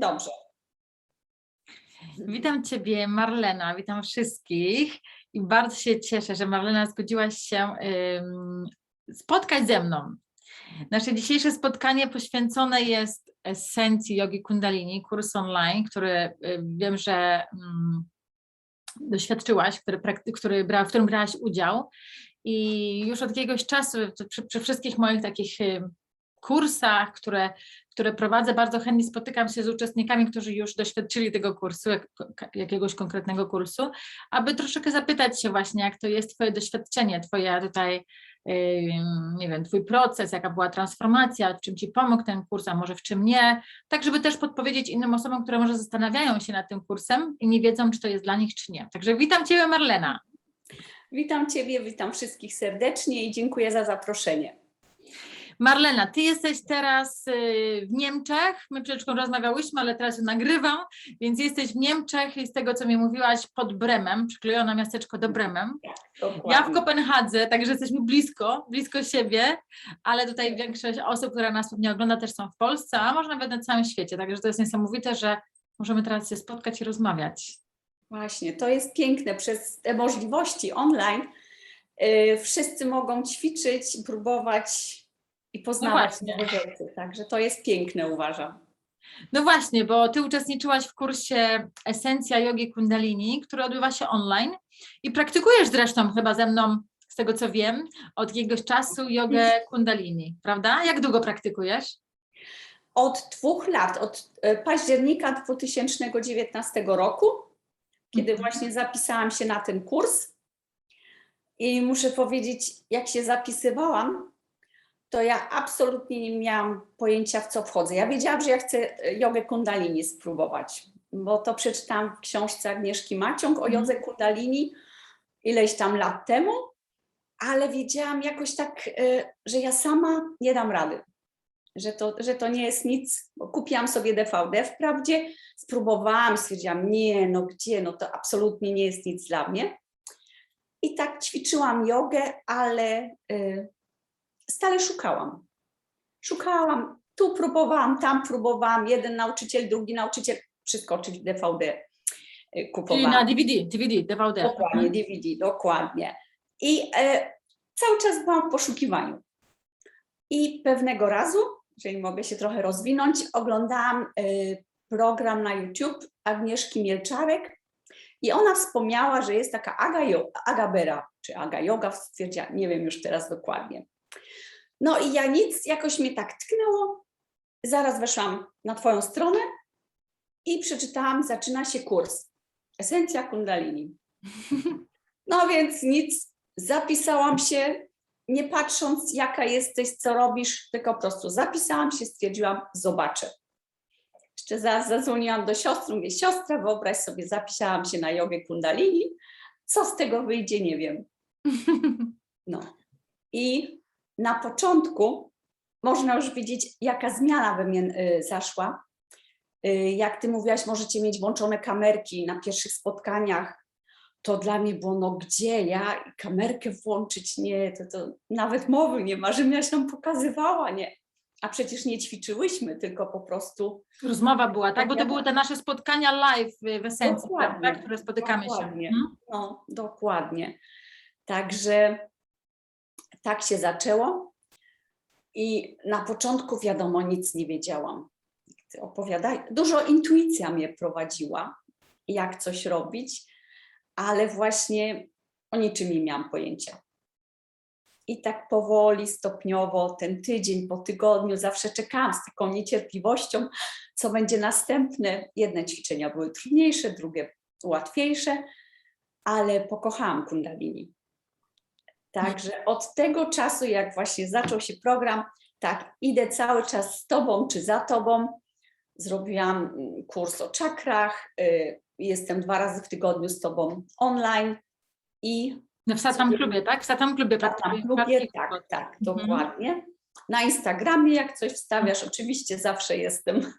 Dobrze. Witam Ciebie, Marlena, witam wszystkich i bardzo się cieszę, że Marlena zgodziłaś się spotkać ze mną. Nasze dzisiejsze spotkanie poświęcone jest esencji jogi kundalini, kurs online, który y, wiem, że ym, doświadczyłaś, który, który bra, w którym brałaś udział i już od jakiegoś czasu przy, przy wszystkich moich takich kursach, które, które prowadzę, bardzo chętnie spotykam się z uczestnikami, którzy już doświadczyli tego kursu, jak, jakiegoś konkretnego kursu, aby troszeczkę zapytać się właśnie, jak to jest Twoje doświadczenie, Twoja tutaj, nie wiem, Twój proces, jaka była transformacja, w czym Ci pomógł ten kurs, a może w czym nie, tak żeby też podpowiedzieć innym osobom, które może zastanawiają się nad tym kursem i nie wiedzą, czy to jest dla nich, czy nie. Także witam Ciebie Marlena. Witam Ciebie, witam wszystkich serdecznie i dziękuję za zaproszenie. Marlena, ty jesteś teraz y, w Niemczech. My przed chwilą rozmawiałyśmy, ale teraz nagrywam, więc jesteś w Niemczech i z tego, co mi mówiłaś, pod Bremem, przyklejone miasteczko do Bremem. Dokładnie. Ja w Kopenhadze, także jesteśmy blisko, blisko siebie, ale tutaj większość osób, która nas pewnie ogląda, też są w Polsce, a może nawet na całym świecie. Także to jest niesamowite, że możemy teraz się spotkać i rozmawiać. Właśnie, to jest piękne. Przez te możliwości online y, wszyscy mogą ćwiczyć, próbować i poznawać właśnie. nowe rzeczy. Także to jest piękne, uważam. No właśnie, bo ty uczestniczyłaś w kursie Esencja Jogi Kundalini, który odbywa się online i praktykujesz zresztą chyba ze mną, z tego co wiem, od jakiegoś czasu jogę Kundalini, prawda? Jak długo praktykujesz? Od dwóch lat, od e, października 2019 roku, kiedy Mhm. właśnie zapisałam się na ten kurs. I muszę powiedzieć, jak się zapisywałam, to ja absolutnie nie miałam pojęcia, w co wchodzę. Ja wiedziałam, że ja chcę e, jogę kundalini spróbować, bo to przeczytałam w książce Agnieszki Maciąg o Mhm. jodze kundalini ileś tam lat temu, ale wiedziałam jakoś tak, e, że ja sama nie dam rady że to, że to nie jest nic, kupiłam sobie DVD wprawdzie, spróbowałam, stwierdziłam, nie, no gdzie, no to absolutnie nie jest nic dla mnie. I tak ćwiczyłam jogę, ale y, stale szukałam. Szukałam, tu próbowałam, tam próbowałam, jeden nauczyciel, drugi nauczyciel, wszystko oczywiście DVD y, Czyli kupowałam. na DVD, DVD, DVD. Dokładnie, DVD, dokładnie. I e, cały czas byłam w poszukiwaniu. I pewnego razu, jeżeli mogę się trochę rozwinąć, oglądałam e, program na YouTube Agnieszki Mielczarek i ona wspomniała, że jest taka Aga, Aga Bera, czy Aga Yoga, stwierdziła, nie wiem już teraz dokładnie. No i ja nic, jakoś mnie tak tknęło. Zaraz weszłam na Twoją stronę i przeczytałam, zaczyna się kurs. Esencja Kundalini. No więc nic, zapisałam się, nie patrząc jaka jesteś, co robisz, tylko po prostu zapisałam się, stwierdziłam, zobaczę. Jeszcze zaraz zadzwoniłam do siostry, mówię, siostra, wyobraź sobie, zapisałam się na jogę kundalini, co z tego wyjdzie, nie wiem. No. I na początku można już widzieć, jaka zmiana we mnie y, zaszła. Y, jak ty mówiłaś, możecie mieć włączone kamerki na pierwszych spotkaniach. To dla mnie było, no gdzie ja kamerkę włączyć? Nie, to, to nawet mowy nie ma, ja się tam pokazywała, nie. A przecież nie ćwiczyłyśmy, tylko po prostu Rozmowa była, tak? Bo to były te nasze spotkania live w esencji, Dokładnie, prawda? które spotykamy dokładnie. się. Mhm. No, dokładnie. Także tak się zaczęło. I na początku, wiadomo, nic nie wiedziałam. Opowiadaj. Dużo intuicja mnie prowadziła, jak coś robić, ale właśnie o niczym nie miałam pojęcia. I tak powoli, stopniowo, ten tydzień po tygodniu, zawsze czekałam z taką niecierpliwością, co będzie następne. Jedne ćwiczenia były trudniejsze, drugie łatwiejsze, ale pokochałam Kundalini. Także od tego czasu, jak właśnie zaczął się program, tak, idę cały czas z Tobą czy za Tobą. Zrobiłam mm, kurs o czakrach, y, jestem dwa razy w tygodniu z Tobą online i No w Satam Klubie, tak? W Satam Klubie na tam praktykujesz klubie, tak, tak, Mhm. dokładnie. Na Instagramie, jak coś wstawiasz, oczywiście zawsze jestem.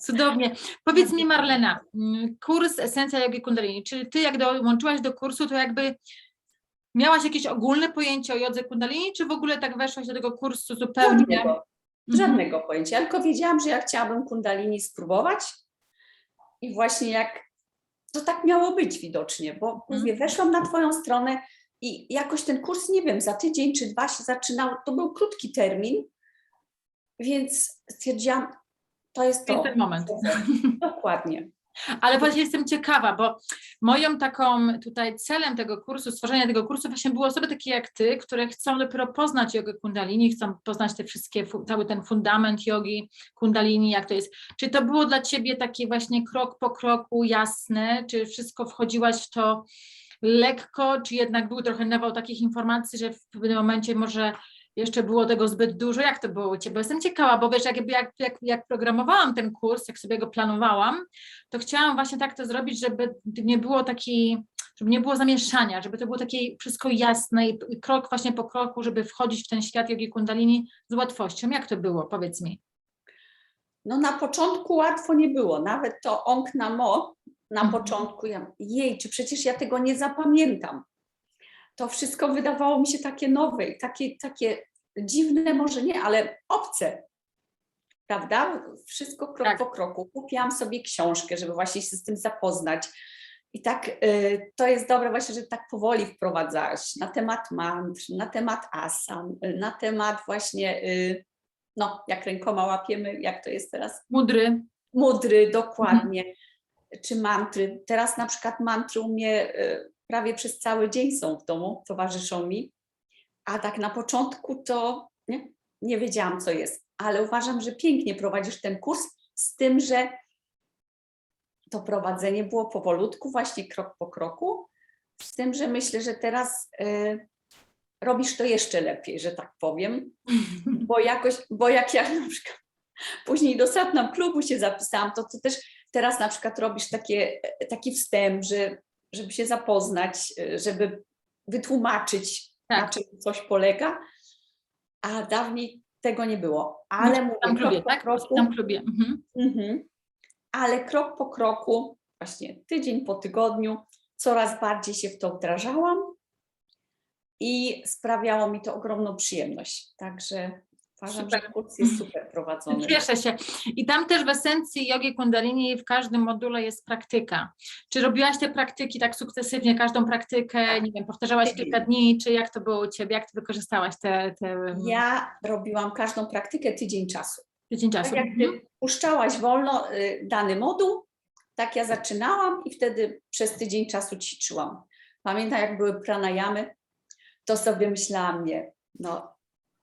Cudownie. Powiedz mi Marlena, mm, kurs Esencja Jogi Kundalini, czy ty jak dołączyłaś do kursu, to jakby miałaś jakieś ogólne pojęcie o jodze Kundalini, czy w ogóle tak weszłaś do tego kursu zupełnie? Żadnego, Mhm. żadnego pojęcia, tylko wiedziałam, że ja chciałabym Kundalini spróbować. I właśnie jak to tak miało być widocznie, bo Mhm. mówię, weszłam na Twoją stronę i jakoś ten kurs, nie wiem, za tydzień czy dwa się zaczynał. To był krótki termin, więc stwierdziłam, to jest To to. jest ten moment. Dokładnie. Ale właśnie jestem ciekawa, bo moją taką tutaj celem tego kursu, stworzenia tego kursu właśnie były osoby takie jak ty, które chcą dopiero poznać jogę kundalini, chcą poznać te wszystkie, cały ten fundament jogi kundalini, jak to jest. Czy to było dla ciebie takie właśnie krok po kroku jasne, czy wszystko wchodziłaś w to lekko, czy jednak był trochę nawał takich informacji, że w pewnym momencie może jeszcze było tego zbyt dużo? Jak to było u Ciebie? Bo jestem ciekawa, bo wiesz, jak, jak, jak, jak programowałam ten kurs, jak sobie go planowałam, to chciałam właśnie tak to zrobić, żeby nie było takiej, żeby nie było zamieszania, żeby to było takie wszystko jasne i, krok właśnie po kroku, żeby wchodzić w ten świat jogi kundalini z łatwością. Jak to było? Powiedz mi. No na początku łatwo nie było, nawet to Namo na Mhm. początku, ja, jej, czy przecież ja tego nie zapamiętam. To wszystko wydawało mi się takie nowe i takie, takie dziwne, może nie, ale obce. Prawda? Wszystko krok Tak. po kroku. Kupiłam sobie książkę, żeby właśnie się z tym zapoznać. I tak y, to jest dobre właśnie, że tak powoli wprowadzałaś na temat mantr, na temat asan, y, na temat właśnie, y, no jak rękoma łapiemy, jak to jest teraz, Mudry. mudry, dokładnie, czy mantry. Teraz na przykład mantry u mnie y, prawie przez cały dzień są w domu, towarzyszą mi, a tak na początku to nie, nie wiedziałam, co jest, ale uważam, że pięknie prowadzisz ten kurs z tym, że to prowadzenie było powolutku, właśnie krok po kroku, z tym, że myślę, że teraz y, robisz to jeszcze lepiej, że tak powiem, bo jakoś, bo jak ja na przykład później do Satnam klubu się zapisałam, to ty też teraz na przykład robisz takie, taki wstęp, że, żeby się zapoznać, y, żeby wytłumaczyć, na Tak. czym coś polega, a dawniej tego nie było. Ale w mówię, klubie, tak? W kroku, tam klubie. Mhm. Mhm. Ale krok po kroku, właśnie tydzień po tygodniu, coraz bardziej się w to wdrażałam i sprawiało mi to ogromną przyjemność. Także uważam, Super. że kurs jest super prowadzony. Cieszę się. I tam też w esencji jogi kundalini w każdym module jest praktyka. Czy robiłaś te praktyki tak sukcesywnie, każdą praktykę, nie wiem, powtarzałaś kilka dni, czy jak to było u Ciebie, jak Ty wykorzystałaś te, te Ja robiłam każdą praktykę tydzień czasu. tydzień czasu? Tak jak Mhm. ty puszczałaś wolno y, dany moduł, tak ja zaczynałam i wtedy przez tydzień czasu ćwiczyłam. Pamiętam, jak były pranajamy, to sobie myślałam, nie, no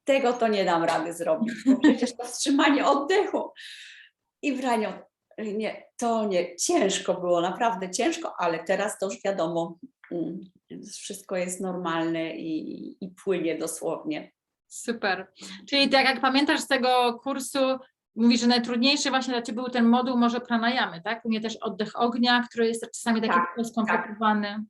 tego to nie dam rady zrobić, bo przecież to wstrzymanie oddechu i branie, nie, to nie, ciężko było, naprawdę ciężko, ale teraz to już wiadomo, mm, wszystko jest normalne i, i płynie dosłownie. Super. Czyli tak jak pamiętasz z tego kursu, mówisz, że najtrudniejszy właśnie dla Ciebie był ten moduł może pranajamy, tak? U mnie też oddech ognia, który jest czasami taki Tak, trochę skomplikowany.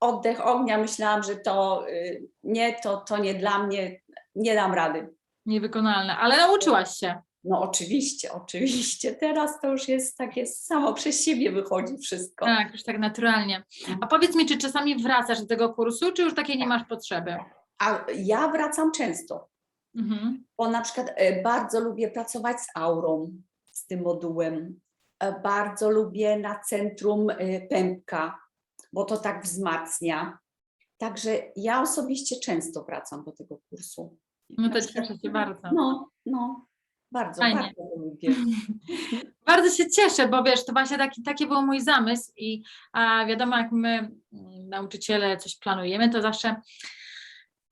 oddech ognia, myślałam, że to y, nie, to, to nie dla mnie, nie dam rady. Niewykonalne, ale nauczyłaś się. No oczywiście, oczywiście. Teraz to już jest takie samo przez siebie wychodzi wszystko. Tak, już tak naturalnie. A powiedz mi, czy czasami wracasz do tego kursu, czy już takiej nie masz potrzeby? A ja wracam często, Mhm. bo na przykład e, bardzo lubię pracować z aurą, z tym modułem. E, Bardzo lubię na centrum e, pępka, bo to tak wzmacnia. Także ja osobiście często wracam do tego kursu. No to cieszę się bardzo. No, no, bardzo, Fajnie. bardzo lubię. Bardzo się cieszę, bo wiesz, to właśnie taki, taki był mój zamysł i a wiadomo, jak my mm, nauczyciele coś planujemy, to zawsze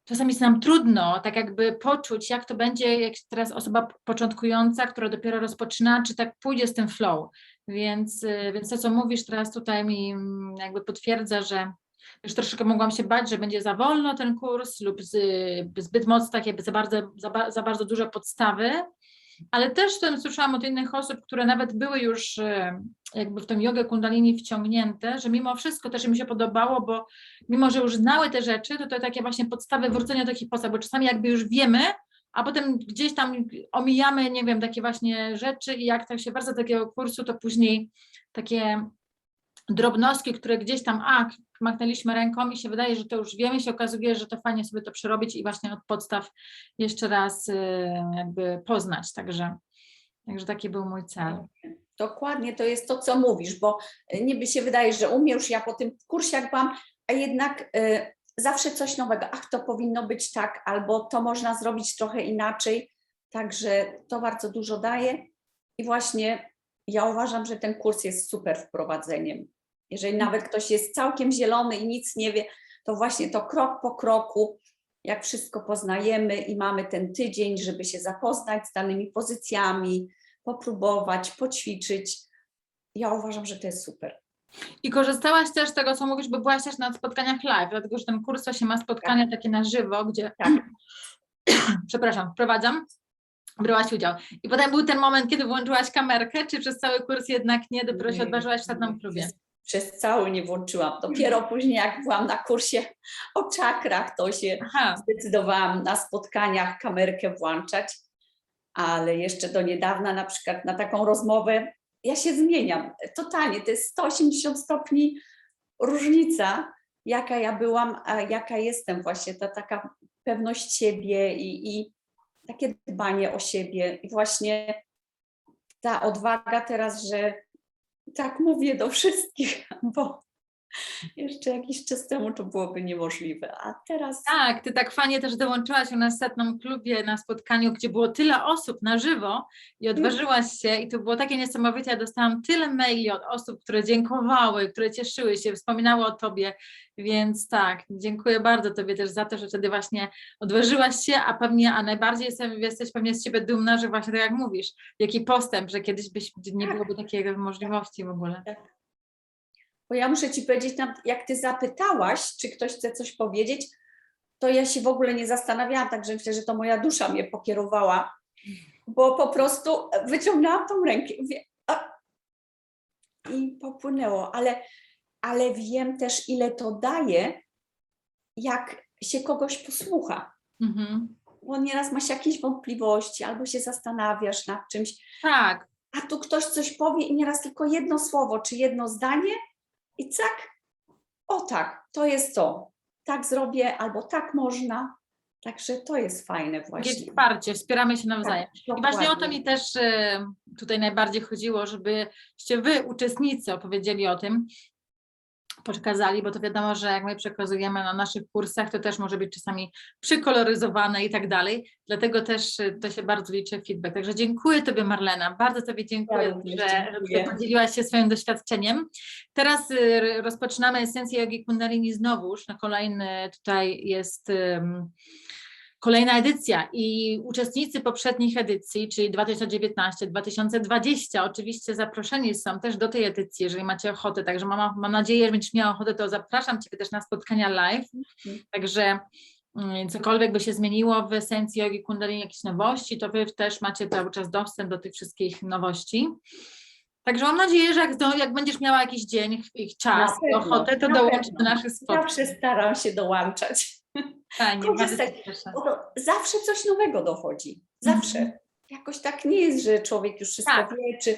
czasami jest nam trudno tak jakby poczuć, jak to będzie, jak teraz osoba początkująca, która dopiero rozpoczyna, czy tak pójdzie z tym flow. Więc, y, więc to, co mówisz teraz tutaj mi mm, jakby potwierdza, że już troszeczkę mogłam się bać, że będzie za wolno ten kurs lub z, zbyt mocno takie za bardzo, za, za bardzo duże podstawy, ale też tym słyszałam od innych osób, które nawet były już e, jakby w tą jogę kundalini wciągnięte, że mimo wszystko też im się podobało, bo mimo, że już znały te rzeczy, to to takie właśnie podstawy wrócenia do takich podstaw, bo czasami jakby już wiemy, a potem gdzieś tam omijamy, nie wiem, takie właśnie rzeczy i jak tak się bardzo takiego kursu, to później takie drobnostki, które gdzieś tam, a, machnęliśmy ręką i się wydaje, że to już wiemy, się okazuje, że to fajnie sobie to przerobić i właśnie od podstaw jeszcze raz y, jakby poznać, także, także taki był mój cel. Dokładnie, to jest to, co mówisz, bo niby się wydaje, że umiesz, ja po tym kursie jak byłam, a jednak y, zawsze coś nowego, ach, to powinno być tak, albo to można zrobić trochę inaczej, także to bardzo dużo daje i właśnie ja uważam, że ten kurs jest super wprowadzeniem. Jeżeli nawet ktoś jest całkiem zielony i nic nie wie, to właśnie to krok po kroku, jak wszystko poznajemy i mamy ten tydzień, żeby się zapoznać z danymi pozycjami, popróbować, poćwiczyć. Ja uważam, że to jest super. I korzystałaś też z tego, co mówisz, bo byłaś też na spotkaniach live, dlatego że ten kurs to się ma spotkania takie na żywo, gdzie, Tak. przepraszam, wprowadzam, brałaś udział. I potem był ten moment, kiedy włączyłaś kamerkę, czy przez cały kurs jednak nie, dopiero się odważyłaś w sadnym klubie? Przez, cały nie włączyłam. Dopiero później, jak byłam na kursie o czakrach, to się Aha, zdecydowałam na spotkaniach kamerkę włączać, ale jeszcze do niedawna na przykład na taką rozmowę ja się zmieniam totalnie. To jest 180 stopni różnica, jaka ja byłam, a jaka jestem właśnie, ta taka pewność siebie i, i takie dbanie o siebie i właśnie ta odwaga teraz, że tak mówię do wszystkich, bo jeszcze jakiś czas temu to byłoby niemożliwe, a teraz tak, ty tak fajnie też dołączyłaś u nas w setnym klubie na spotkaniu, gdzie było tyle osób na żywo i odważyłaś się i to było takie niesamowite. Ja dostałam tyle maili od osób, które dziękowały, które cieszyły się, wspominały o tobie, więc tak, dziękuję bardzo tobie też za to, że wtedy właśnie odważyłaś się, a pewnie, a najbardziej jestem, jesteś pewnie z ciebie dumna, że właśnie tak jak mówisz, jaki postęp, że kiedyś byś, nie Tak. byłoby takiej możliwości w ogóle. Bo ja muszę ci powiedzieć, jak ty zapytałaś, czy ktoś chce coś powiedzieć, to ja się w ogóle nie zastanawiałam, także myślę, że to moja dusza mnie pokierowała, bo po prostu wyciągnęłam tą rękę i mówię, a, i popłynęło, ale, ale wiem też, ile to daje, jak się kogoś posłucha. Mhm. Bo nieraz masz jakieś wątpliwości, albo się zastanawiasz nad czymś, Tak, a tu ktoś coś powie i nieraz tylko jedno słowo czy jedno zdanie i tak, o tak, to jest to. Tak zrobię albo tak można. Także to jest fajne właśnie. wsparcie, wspieramy się nawzajem. Tak, I właśnie o to mi też tutaj najbardziej chodziło, żebyście wy, uczestnicy, opowiedzieli o tym, przekazali, bo to wiadomo, że jak my przekazujemy na naszych kursach, to też może być czasami przykoloryzowane i tak dalej. Dlatego też e, to się bardzo liczy feedback. Także dziękuję Tobie, Marlena. Bardzo Tobie dziękuję, że, że dziękuję. tutaj podzieliłaś się swoim doświadczeniem. Teraz e, rozpoczynamy esencję jogi Kundalini znowuż. Na kolejny tutaj jest. em, Kolejna edycja i uczestnicy poprzednich edycji, czyli 2019-2020, oczywiście zaproszeni są też do tej edycji, jeżeli macie ochotę. Także mam, mam nadzieję, że będziesz miała ochotę, to zapraszam Ciebie też na spotkania live. Także mm, cokolwiek by się zmieniło w esencji jogi kundalini, jakieś nowości, to Wy też macie cały czas dostęp do tych wszystkich nowości. Także mam nadzieję, że jak, do, jak będziesz miała jakiś dzień, ich czas, Na pewno, ochotę, to na dołączysz do naszych spotkań. Zawsze staram się dołączać, Fajnie, korzystać. zawsze coś nowego dochodzi. Zawsze. Mhm. Jakoś tak nie jest, że człowiek już wszystko Tak. wie, czy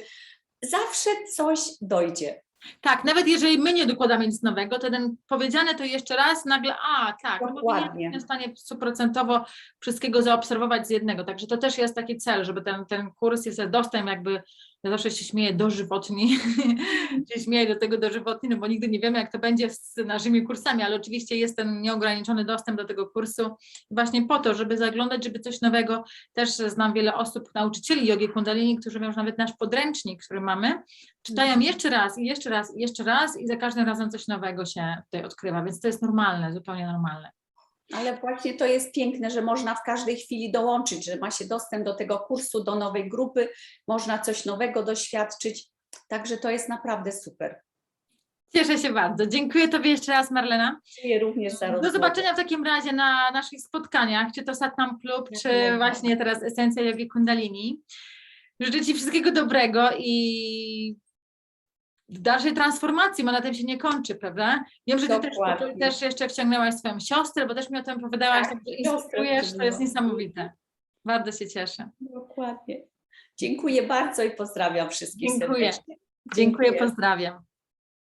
zawsze coś dojdzie. Tak, nawet jeżeli my nie dokładamy nic nowego, to ten powiedziane to jeszcze raz nagle, a tak, no bo my nie Dokładnie. jesteśmy w stanie stuprocentowo wszystkiego zaobserwować z jednego. Także to też jest taki cel, żeby ten, ten kurs jest dostęp jakby, ja zawsze się śmieję, dożywotni, się śmieję do tego dożywotni, no bo nigdy nie wiemy, jak to będzie z naszymi kursami, ale oczywiście jest ten nieograniczony dostęp do tego kursu właśnie po to, żeby zaglądać, żeby coś nowego, też znam wiele osób, nauczycieli jogi kundalini, którzy mają już nawet nasz podręcznik, który mamy, czytają Mhm. jeszcze raz i jeszcze raz i jeszcze raz i za każdym razem coś nowego się tutaj odkrywa, więc to jest normalne, zupełnie normalne. Ale właśnie to jest piękne, że można w każdej chwili dołączyć, że ma się dostęp do tego kursu, do nowej grupy, można coś nowego doświadczyć. Także to jest naprawdę super. Cieszę się bardzo. Dziękuję Tobie jeszcze raz, Marlena. Dziękuję również za Do rozmowę. zobaczenia w takim razie na naszych spotkaniach, czy to Satnam Club, czy właśnie teraz Esencja Jogi Kundalini. Życzę Ci wszystkiego dobrego i dalszej transformacji, bo na tym się nie kończy, prawda? Wiem, że Ty też, też jeszcze wciągnęłaś swoją siostrę, bo też mi o tym opowiadałaś, Tak, siostrę inspirujesz, to jest niesamowite. Bardzo się cieszę. Dokładnie. Dziękuję bardzo i pozdrawiam wszystkich Dziękuję. serdecznie. Dziękuję, pozdrawiam.